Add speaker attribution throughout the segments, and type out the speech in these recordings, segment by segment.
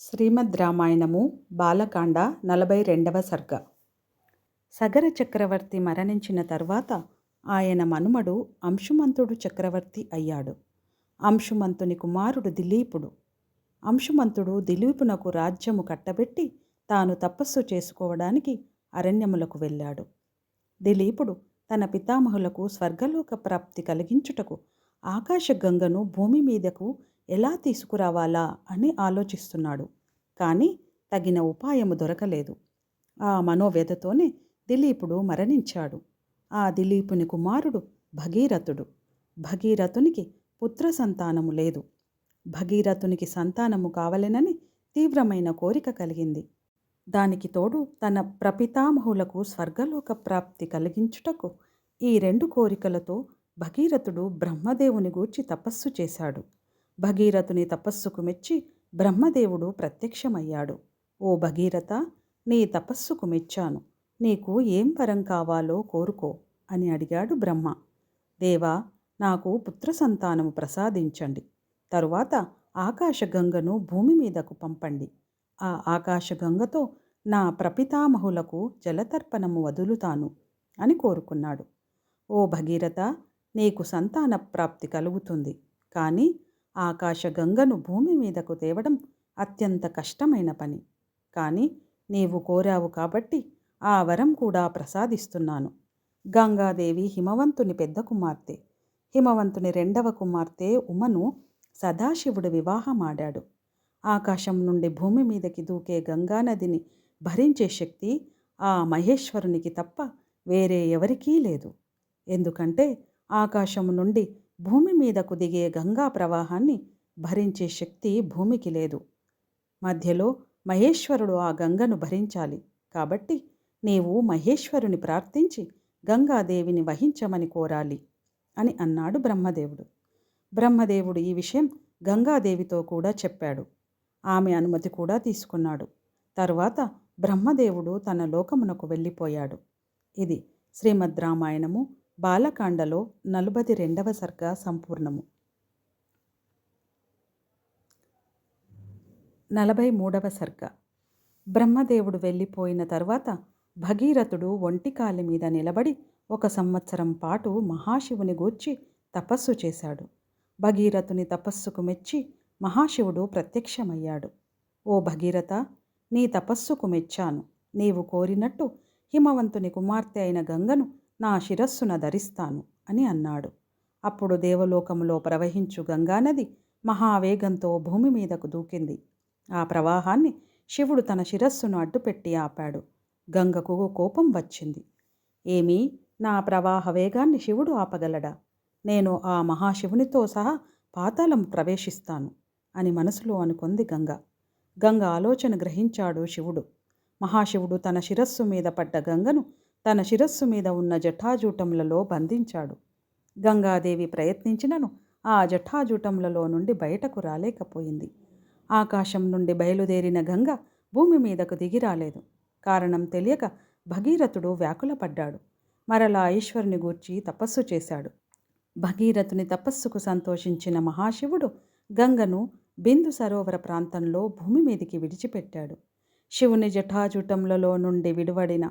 Speaker 1: శ్రీమద్ రామాయణము బాలకాండ నలభై రెండవ సర్గ. సగర చక్రవర్తి మరణించిన తర్వాత ఆయన మనుమడు అంశుమంతుడు చక్రవర్తి అయ్యాడు. అంశుమంతుని కుమారుడు దిలీపుడు. అంశుమంతుడు దిలీపునకు రాజ్యము కట్టబెట్టి తాను తపస్సు చేసుకోవడానికి అరణ్యములకు వెళ్ళాడు. దిలీపుడు తన పితామహులకు స్వర్గలోక ప్రాప్తి కలిగించుటకు ఆకాశగంగను భూమి మీదకు ఎలా తీసుకురావాలా అని ఆలోచిస్తున్నాడు. కానీ తగిన ఉపాయము దొరకలేదు. ఆ మనోవ్యధతోనే దిలీపుడు మరణించాడు. ఆ దిలీపుని కుమారుడు భగీరథుడు. భగీరథునికి పుత్ర సంతానము లేదు. భగీరథునికి సంతానము కావలెనని తీవ్రమైన కోరిక కలిగింది. దానికి తోడు తన ప్రపితామహులకు స్వర్గలోక ప్రాప్తి కలిగించుటకు ఈ రెండు కోరికలతో భగీరథుడు బ్రహ్మదేవుని గూర్చి తపస్సు చేశాడు. భగీరథుని తపస్సుకు మెచ్చి బ్రహ్మదేవుడు ప్రత్యక్షమయ్యాడు. ఓ భగీరథ నీ తపస్సుకు మెచ్చాను. నీకు ఏం వరం కావాలో కోరుకో అని అడిగాడు బ్రహ్మ. దేవా నాకు పుత్ర సంతానము ప్రసాదించండి. తరువాత ఆకాశగంగను భూమి మీదకు పంపండి. ఆ ఆకాశగంగతో నా ప్రపితామహులకు జలతర్పణము వదులుతాను అని కోరుకున్నాడు. ఓ భగీరథ నీకు సంతాన ప్రాప్తి కలుగుతుంది. కానీ ఆకాశగంగను భూమి మీదకు తేవడం అత్యంత కష్టమైన పని. కానీ నీవు కోరావు కాబట్టి ఆ వరం కూడా ప్రసాదిస్తున్నాను. గంగాదేవి హిమవంతుని పెద్ద కుమార్తె. హిమవంతుని రెండవ కుమార్తె ఉమను సదాశివుడు వివాహమాడాడు. ఆకాశం నుండి భూమి మీదకి దూకే గంగానదిని భరించే శక్తి ఆ మహేశ్వరునికి తప్ప వేరే ఎవరికీ లేదు. ఎందుకంటే ఆకాశం నుండి భూమి మీదకు దిగే గంగా ప్రవాహాన్ని భరించే శక్తి భూమికి లేదు. మధ్యలో మహేశ్వరుడు ఆ గంగను భరించాలి. కాబట్టి నీవు మహేశ్వరుని ప్రార్థించి గంగాదేవిని వహించమని కోరాలి అని అన్నాడు బ్రహ్మదేవుడు. బ్రహ్మదేవుడు ఈ విషయం గంగాదేవితో కూడా చెప్పాడు. ఆమె అనుమతి కూడా తీసుకున్నాడు. తరువాత బ్రహ్మదేవుడు తన లోకమునకు వెళ్ళిపోయాడు. ఇది శ్రీమద్ రామాయణము బాలకాండలో నలభై రెండవ సర్గ సంపూర్ణము. నలభై మూడవ సర్గ. బ్రహ్మదేవుడు వెళ్ళిపోయిన తర్వాత భగీరథుడు ఒంటికాలి మీద నిలబడి ఒక సంవత్సరం పాటు మహాశివుని గూర్చి తపస్సు చేశాడు. భగీరథుని తపస్సుకు మెచ్చి మహాశివుడు ప్రత్యక్షమయ్యాడు. ఓ భగీరథ నీ తపస్సుకు మెచ్చాను. నీవు కోరినట్టు హిమవంతుని కుమార్తె అయిన గంగను నా శిరస్సున ధరిస్తాను అని అన్నాడు. అప్పుడు దేవలోకములో ప్రవహించు గంగానది మహావేగంతో భూమి మీదకు దూకింది. ఆ ప్రవాహాన్ని శివుడు తన శిరస్సును అడ్డుపెట్టి ఆపాడు. గంగకు కోపం వచ్చింది. ఏమీ నా ప్రవాహ వేగాన్ని శివుడు ఆపగలడా? నేను ఆ మహాశివునితో సహా పాతాళం ప్రవేశిస్తాను అని మనసులో అనుకుంది గంగ. గంగ ఆలోచన గ్రహించాడు శివుడు. మహాశివుడు తన శిరస్సు మీద పడ్డ గంగను తన శిరస్సు మీద ఉన్న జఠాజూటములలో బంధించాడు. గంగాదేవి ప్రయత్నించినను ఆ జఠాజూటంలలో నుండి బయటకు రాలేకపోయింది. ఆకాశం నుండి బయలుదేరిన గంగ భూమి మీదకు దిగి రాలేదు. కారణం తెలియక భగీరథుడు వ్యాకులపడ్డాడు. మరలా ఈశ్వరుని గూర్చి తపస్సు చేశాడు. భగీరథుని తపస్సుకు సంతోషించిన మహాశివుడు గంగను బిందు సరోవర ప్రాంతంలో భూమి మీదికి విడిచిపెట్టాడు. శివుని జటాజూటములలో నుండి విడువడిన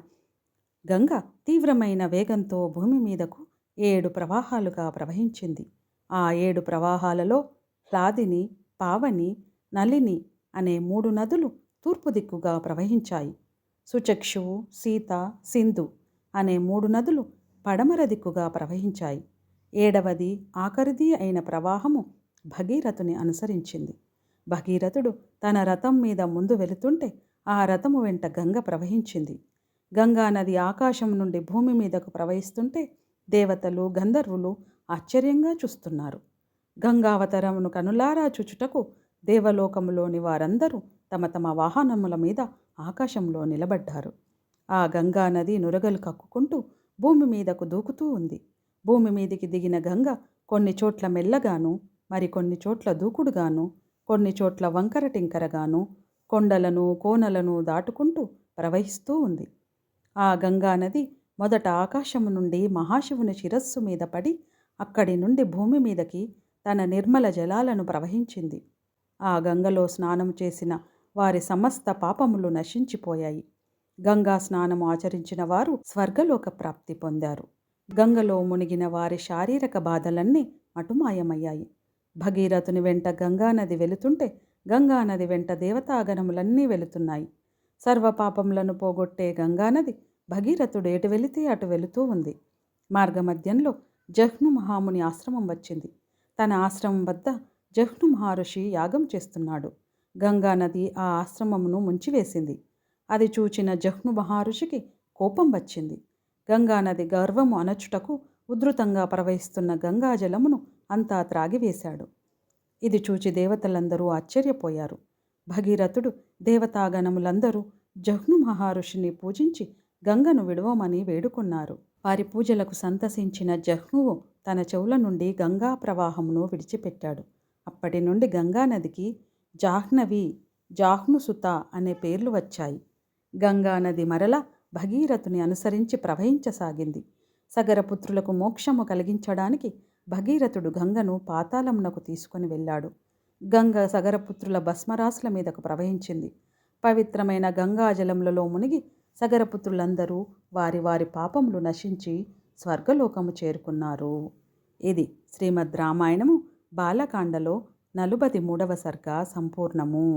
Speaker 1: గంగ తీవ్రమైన వేగంతో భూమి మీదకు ఏడు ప్రవాహాలుగా ప్రవహించింది. ఆ ఏడు ప్రవాహాలలో హ్లాదిని పావని నలిని అనే మూడు నదులు తూర్పు దిక్కుగా ప్రవహించాయి. సుచక్షువు సీత సింధు అనే మూడు నదులు పడమర దిక్కుగా ప్రవహించాయి. ఏడవది ఆఖరిది అయిన ప్రవాహము భగీరథుని అనుసరించింది. భగీరథుడు తన రథం మీద ముందు వెళుతుంటే ఆ రథము వెంట గంగ ప్రవహించింది. గంగా నది ఆకాశం నుండి భూమి మీదకు ప్రవహిస్తుంటే దేవతలు గంధర్వులు ఆశ్చర్యంగా చూస్తున్నారు. గంగావతరమును కనులారా చూచుటకు దేవలోకములోని వారందరూ తమ తమ వాహనముల మీద ఆకాశంలో నిలబడ్డారు. ఆ గంగా నది నురగలు కక్కుకుంటూ భూమి మీదకు దూకుతూ ఉంది. భూమి మీదికి దిగిన గంగ కొన్ని చోట్ల మెల్లగాను మరికొన్ని చోట్ల దూకుడుగాను కొన్ని చోట్ల వంకర టింకరగాను కొండలను కోనలను దాటుకుంటూ ప్రవహిస్తూ ఉంది. ఆ గంగానది మొదట ఆకాశము నుండి మహాశివుని శిరస్సు మీద పడి అక్కడి నుండి భూమి మీదకి తన నిర్మల జలాలను ప్రవహించింది. ఆ గంగలో స్నానం చేసిన వారి సమస్త పాపములు నశించిపోయాయి. గంగా స్నానము ఆచరించిన వారు స్వర్గలోక ప్రాప్తి పొందారు. గంగలో మునిగిన వారి శారీరక బాధలన్నీ అటుమాయమయ్యాయి భగీరథుని వెంట గంగానది వెళుతుంటే గంగానది వెంట దేవతాగణములన్నీ వెళుతున్నాయి. సర్వపాపములను పోగొట్టే గంగానది భగీరథుడు ఎటు వెళితే అటు వెళుతూ ఉంది. మార్గమధ్యంలో జహ్ను మహాముని ఆశ్రమం వచ్చింది. తన ఆశ్రమం వద్ద జహ్ను మహర్షి యాగం చేస్తున్నాడు. గంగానది ఆ ఆశ్రమమును ముంచివేసింది. అది చూచిన జహ్ను మహర్షికి కోపం వచ్చింది. గంగానది గర్వము అనచుటకు ఉధృతంగా ప్రవహిస్తున్న గంగాజలమును అంతా త్రాగివేశాడు. ఇది చూచి దేవతలందరూ ఆశ్చర్యపోయారు. భగీరథుడు దేవతాగణములందరూ జహ్ను మహర్షిని పూజించి గంగను విడవమని వేడుకున్నారు. వారి పూజలకు సంతసించిన జహ్నువు తన చెవుల నుండి గంగా ప్రవాహమును విడిచిపెట్టాడు. అప్పటి నుండి గంగానదికి జాహ్నవి జాహ్నుసుత అనే పేర్లు వచ్చాయి. గంగానది మరల భగీరథుని అనుసరించి ప్రవహించసాగింది. సగరపుత్రులకు మోక్షము కలిగించడానికి భగీరథుడు గంగను పాతాళమునకు తీసుకొని వెళ్ళాడు. గంగ సగరపుత్రుల భస్మరాశుల మీదకు ప్రవహించింది. పవిత్రమైన గంగాజలములలో మునిగి సగరపుత్రులందరూ వారి వారి పాపములు నశించి స్వర్గలోకము చేరుకున్నారు. ఇది శ్రీమద్ రామాయణము బాలకాండలో నలుబది మూడవ సర్గ సంపూర్ణము.